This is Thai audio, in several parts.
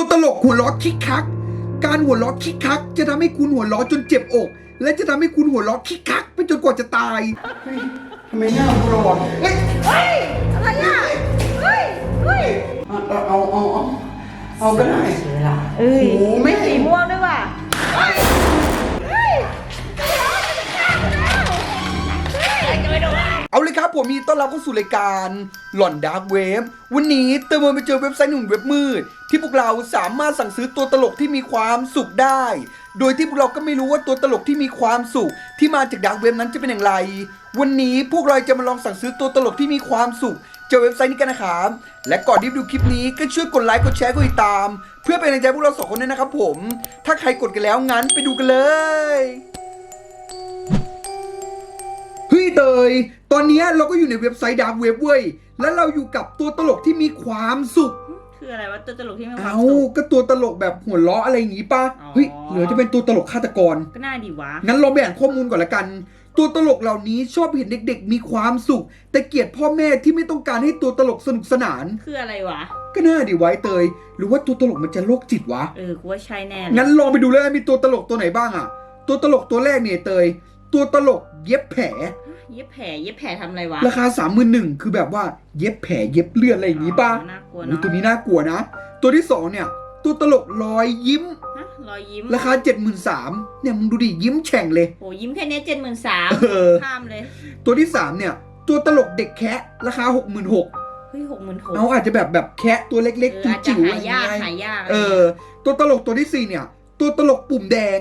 ตัวตลกหัวเราะคิกคัก การหัวเราะคิกคัก จะทำให้คุณหัวเราะจนเจ็บอก และจะทำให้คุณหัวเราะคิกคัก ไปจนกว่าจะตายเฮ้ยทำไมหน้ากูร้อนเฮ้ยเฮ้ยอะไรอะเฮ้ยเฮ้ยเอาเอาเอาเอาเอาก็ได้เอ้ยโอ้โหแม่ไม่สีม่วงด้วยว่ะ ครับผมมีต้อนรับเข้าสู่รายการหล่อนดาร์กเวฟวันนี้เติมมาไปเจอเว็บไซต์หนึ่งเว็บมืด ที่พวกเราสามารถสั่งซื้อตัวตลกที่มีความสุขได้ โดยที่พวกเราก็ไม่รู้ว่าตัวตลกที่มีความสุข ที่มาจากดาร์กเว็บนั้นจะเป็นอย่างไร วันนี้พวกเราจะมาลองสั่งซื้อตัวตลกที่มีความสุขจากเว็บไซต์นี้กันนะครับและก่อนที่ดูคลิปนี้ก็ช่วยกดไลค์กดแชร์กดติดตาม เพื่อเป็นกำลังใจพวกเราสองคนด้วยนะครับผม ถ้าใครกดกันแล้วงั้นไปดูกันเลย เฮ้ยเตย ตอนเนี้ยเราก็อยู่ในเว็บไซต์ดาร์กเว็บเว้ย แล้วเราอยู่กับตัวตลกที่มีความสุข คืออะไรวะตัวตลกที่มีความเอาสุข ก็ตัวตลกแบบหัวเราะอะไรอย่างงี้ป่ะ อ๋อ เฮ้ยหรือจะเป็นตัวตลกฆาตกร ก็น่าดีวะ งั้นเราไปอ่านข้อมูลก่อนละกัน ตัวตลกเหล่านี้ชอบเห็นเด็กๆ มีความสุข แต่เกลียดพ่อแม่ที่ไม่ต้องการให้ตัวตลกสนุกสนาน คืออะไรวะ ก็น่าดีไว้เตย หรือว่าตัวตลกมันจะโรคจิตวะ เออ กูว่าใช่แน่เลยงั้นลองไปดูเลยมีตัวตลกตัวไหนบ้างอะตัวตลกตัวแรกเนี่ยเตย ตัวตลกเย็บแผล เย็บแผลเย็บแผลทำอะไรวะราคาสามหมื่นหนึ่งคือแบบว่าเย็บแผลเย็บเลือดอะไรอย่างงี้ป่ะอ๋อน่ากลัวโอ้ยเนาะตัวนี้น่ากลัวนะ ตัวที่สองเนี่ย ตัวตลกรอยยิ้ม ฮะรอยยิ้ม ราคาเจ็ดหมื่นสามเนี่ยมึงดูดิยิ้มแฉ่งเลย โอ้ยิ้มแค่เนี้เจ็ดหมื่นสามเออ ข้ามเลย ตัวที่สามเนี่ย ตัวตลกเด็กแคะราคาหกหมื่นหกเฮ้ยหกหมื่นหกเอาอาจจะแบบแบบแคะตัวเล็กเออๆอาจจะจิ๋วๆหายากอะไรหายากเออ ตัวตลกตัวที่สี่เนี่ย ตัวตลกปุ่มแดง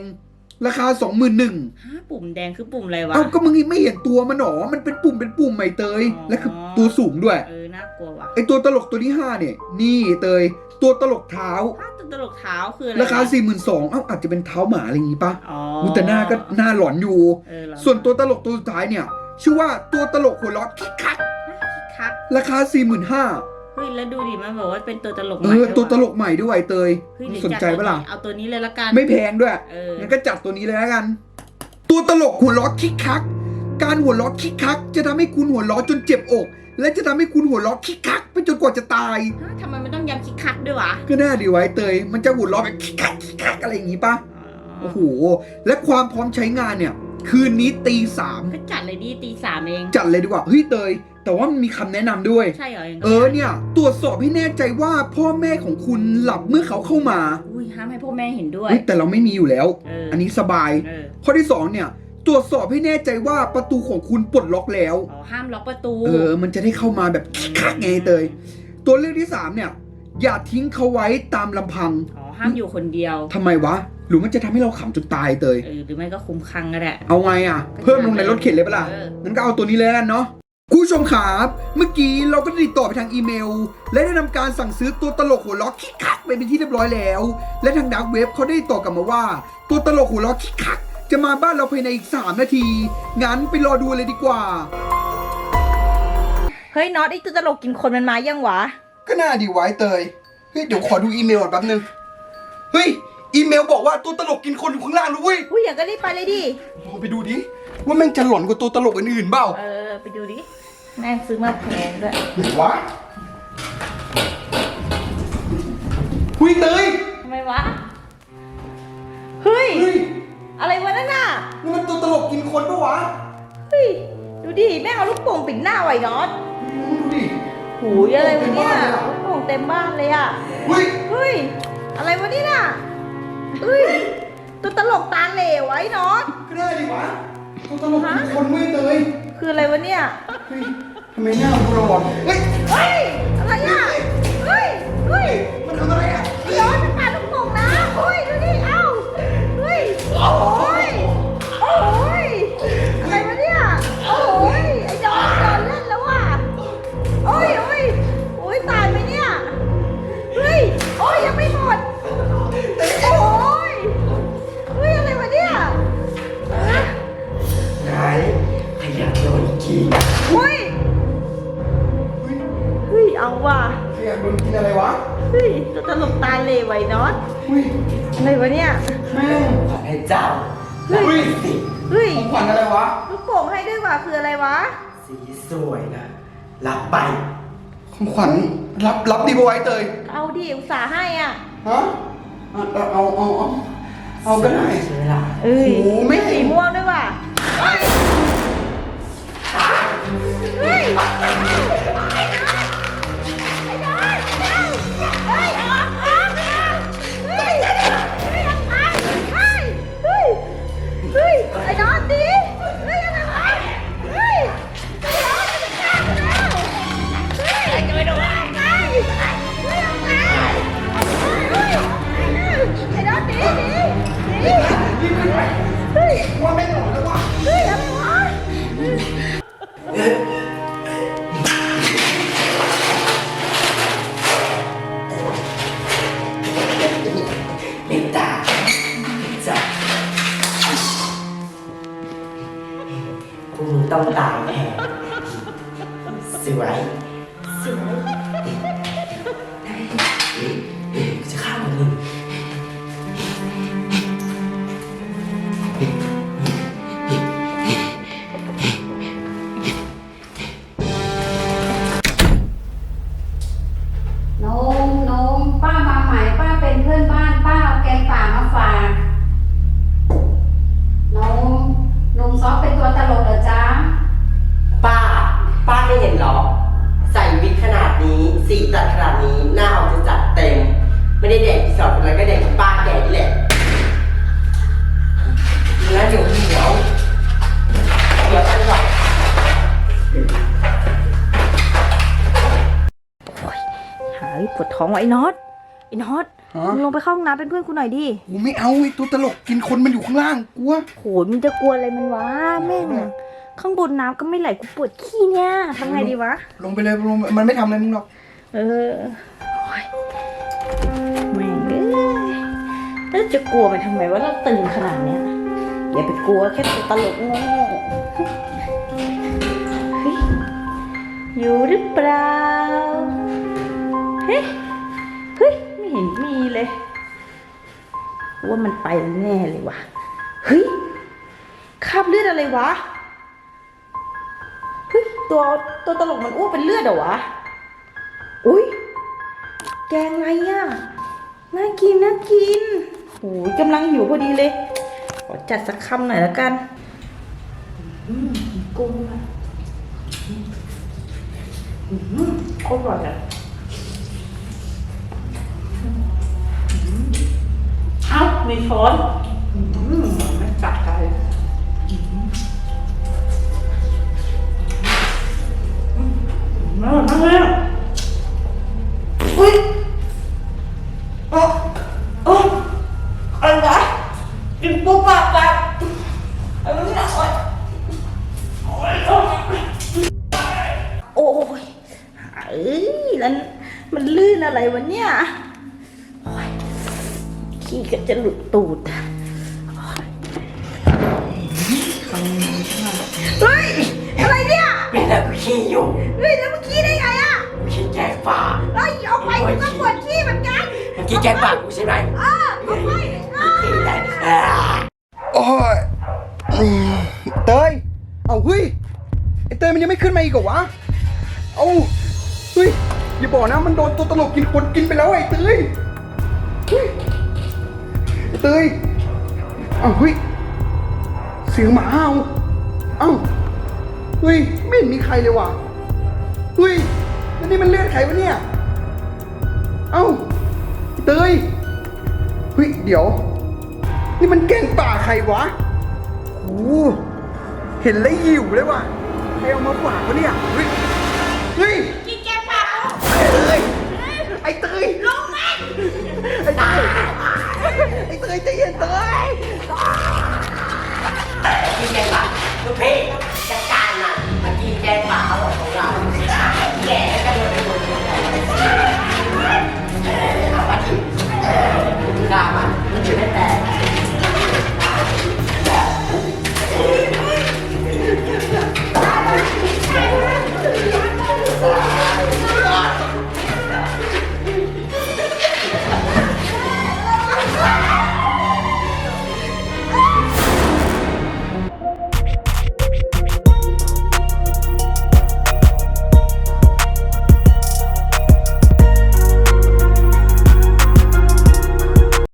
ราคาสองหมื่นหนึ่งฮะปุ่มแดงคือปุ่มอะไรวะ เอาก็มึงไม่เห็นตัวมันหรอ มันเป็นปุ่มเป็นปุ่มใหม่เตย อ๋อ และคือตัวสูงด้วย เออ น่ากลัวว่ะไอตัวตลกตัวที่ห้าเนี่ย นี่เตย ตัวตลกเท้าฮะตัวตลกเท้าคืออะไรราคาวะสี่หมื่นสองเอ้าอาจจะเป็นเท้าหมาอะไรอย่างงี้ปะอ๋ออุ๊ยแต่หน้าก็หน้าหลอนอยู่ เออเหรอส่วนตัวตลกตัวสุดท้ายเนี่ย ชื่อว่าตัวตลกหัวเราะคิกคักครับราคาสี่หมื่นห้าเฮ้ยแล้วดูดิมันบอกว่าเป็นตัวตลกเอใหม่อด้วยตัวตลว่ะกใหม่ด้วยเตยเฮ้ยเดี๋ยวสนใจปะล่ะจัดตัวนี้เอาตัวนี้เลยละกันไม่แพงด้วย เอองั้นก็จัดตัวนี้เลยแล้วกัน ตัวตลกหัวเราะคิกคัก การหัวเราะคิกคัก จะทำให้คุณหัวเราะจนเจ็บอก และจะทำให้คุณหัวเราะคิกคักไปจนกว่าจะตาย ฮะทำไมมันต้องย้ำคิกคักด้วยวะก็น่าดีไว้เตย มันจะหัวเราะแบบคิกคักคิกคักอะไรอย่างงี้ปะอ๋อโอ้โห และความพร้อมใช้งานเนี่ย คืนนี้ตีสามก็จัดเลยดิตีสามเอง จัดเลยดีกว่า เฮ้ยเตย แต่ว่ามันมีคำแนะนำด้วย ใช่เหรอยังไงเออเนี่ย ตรวจสอบให้แน่ใจว่าพ่อแม่ของคุณหลับเมื่อเขาเข้ามาอุ้ยห้ามให้พ่อแม่เห็นด้วยเฮ้ยแต่เราไม่มีอยู่แล้วเอออัอันนี้สบายเออข้อที่สองเนี่ยตรวจสอบให้แน่ใจว่าประตูของคุณปลดล็อกแล้วอ๋อห้ามล็อกประตู เออ มันจะได้เข้ามาแบบคักๆไงเตย ตัวเลือกที่สามเนี่ย อย่าทิ้งเขาไว้ตามลำพัง อ๋อ ห้ามอยู่คนเดียวทำไมวะ หรือมันจะทำให้เราขำจนตายเตย เออ หรือไม่ก็คุมคังก็ได้เอาไงอะ เพิ่มลงในรถเข็นเลยปะล่ะเอองั้นก็เอาตัวนี้เลยแล้วกันเนาะคุณ ผู้ชมครับ เมื่อกี้เราก็ได้ติดต่อไปทางอีเมล และได้ทำการสั่งซื้อตัวตลกหัวล้อคิกคักไปเป็นที่เรียบร้อยแล้ว และทางดักเว็บเขาได้ติดต่อกลับมาว่า ตัวตลกหัวล้อคิกคัก จะมาบ้านเราภายในอีก 3 นาที งั้นไปรอดูเลยดีกว่า เฮ้ยน็อตไอ้ตัวตลกกินคนมันมายังวะ ก็น่าดีไว้เตย เฮ้ยเดี๋ยวขอดูอีเมลก่อนแป๊บนึง เฮ้ยอีเมลบอกว่าตัวตลกกินคนอยู่ข้างล่างด้วยอุ้ยอย่างก็รีบไปเลยดิลองไปดูดิว่าแม่งจะหลอนกว่าตัวตลกอื่นๆเปล่า เออ ไปดูดิ แม่งซื้อมาแพงด้วยหรือวะหุยเตยทำไมวะ เฮ้ย เฮ้ยอะไรวะนั่นน่ะ นี่มันตัวตลกกินคนปะวะเฮ้ย ดูดิ แม่งเอาลูกโป่งปิดหน้าไว้น็อตดูดิหูยอะไรวะเนี่ยลูกโป่งเต็มบ้านเลยอะ เฮ้ยเฮ้ย อะไรวะนี่น่ะเฮ้ย ตัวตลกตาเหลวไว้น็อตก็ได้ดิวะตัวตลกกินคนเว้ยเตย คืออะไรวะเนี่ย เฮ้ยทำไมหน้ากูร้อนเฮ้ย เฮ้ย อะไรอะ เฮ้ย เฮ้ย มันทำอะไรอะ ว่ะใครอยากโดนกินอะไรวะเฮ้ยตัวตลกตาเหลวไว้น็อตเฮ้ยอะไรวะเนี่ย แม่งขอให้เจ้าเฮ้ยสีเฮ้ยของขวัญอะไรวะ ลูกโป่งให้ด้วยว่ะคืออะไรวะ สีสวยนะ รับไป ของขวัญรับรับดีปะไว้เตย เอาดิอุตส่าห์ให้อะ ฮะ เอาเอาเอาเอาเอาก็ได้ใช่ไหมล่ะเอ้ยโอ้แม่ สีม่วง เปวดท้องว่ะไอ้น็อตไอ้น็อตฮะ มึงลงไปเข้าห้องน้ำเป็นเพื่อนกูหน่อยดิกูไม่เอาไอ้ตัวตลกกินคนมันอยู่ข้างล่างกลัว โหยมึงจะกลัวอะไรมันวะแม่งข้างบนน้ำก็ไม่ไหลกูปวดขี้เนี่ยทำไงดีวะ ลงไปเลยลงมันไม่ทำอะไรมึงหรอกเออโอ๊ยแม่งเอ้ยแล้วจะกลัวมันทำไมว่าเราตึงขนาดเนี้ยอย่าไปกลัวแค่ตัวตลกโง่เฮ้ยอยู่หรือเปล่า เฮ้ยเฮ้ยไม่เห็นมีเลยว่ามันไปแน่เลยวะเฮ้ยคราบเลือดอะไรวะเฮ้ยตัวตัวตลกมันอ้วกเป็นเลือดเหรอวะอุ้ยแกงอะไรอะน่ากินน่ากินโอ้ยกำลังหิวพอดีเลย ขอจัดสักคำหน่อยแล้วกันอืมกุ้งอืมอร่อยอะ มีช้อนอืมไม่กัดใครมามาแล้วอุ้ยโอ้โอ้อะไรวะกินปุ๊บปั๊บปั๊บอะไรเนี่ยโอ๊ยโอ๊ยโอ๊ยโอ้ยเอ้ยแล้วมันลื่นอะไรวะเนี่ยโอ๊ย ขี้ก็จะหลุดตูดโอ๊ยเฮ้ยอะไรเนี่ยเป็นแบบขี้อยู่เฮ้ยแล้วเมื่อกี้ได้ไงอะขี้แกงป่าเฮ้ยออกไปกูก็ปวดขี้เหมือนกันเมื่อกี้แกงป่ากูใช่ไหมเออออกไปเออขี้ได้อ่าโอ้ยอืมเตยเอาเฮ้ยไอเตยมันยังไม่ขึ้นมาอีกเหรอวะเอาเฮ้ยอย่าบอกนะมันโดนตัวตลกกินคนกินไปแล้วไอ้เตย เฮ้ยไอ้เตยเอาเฮ้ย เสียงหมาเห่าเอ้าเฮ้ย ไม่เห็นมีใครเลยว่ะเฮ้ยแล้วนี่มันเลือดใครวะเนี่ย เอ้าเตยเฮ้ย เดี๋ยว นี่มันแกงป่าใครวะโอ้เห็นแล้วหิวเลยว่ะใครเอามาฝากวะเนี่ย เฮ้ย เฮ้ย ใจเย็นเตยกินแกงป่าลูกพี่จัดการมันมากินแกงป่าเอา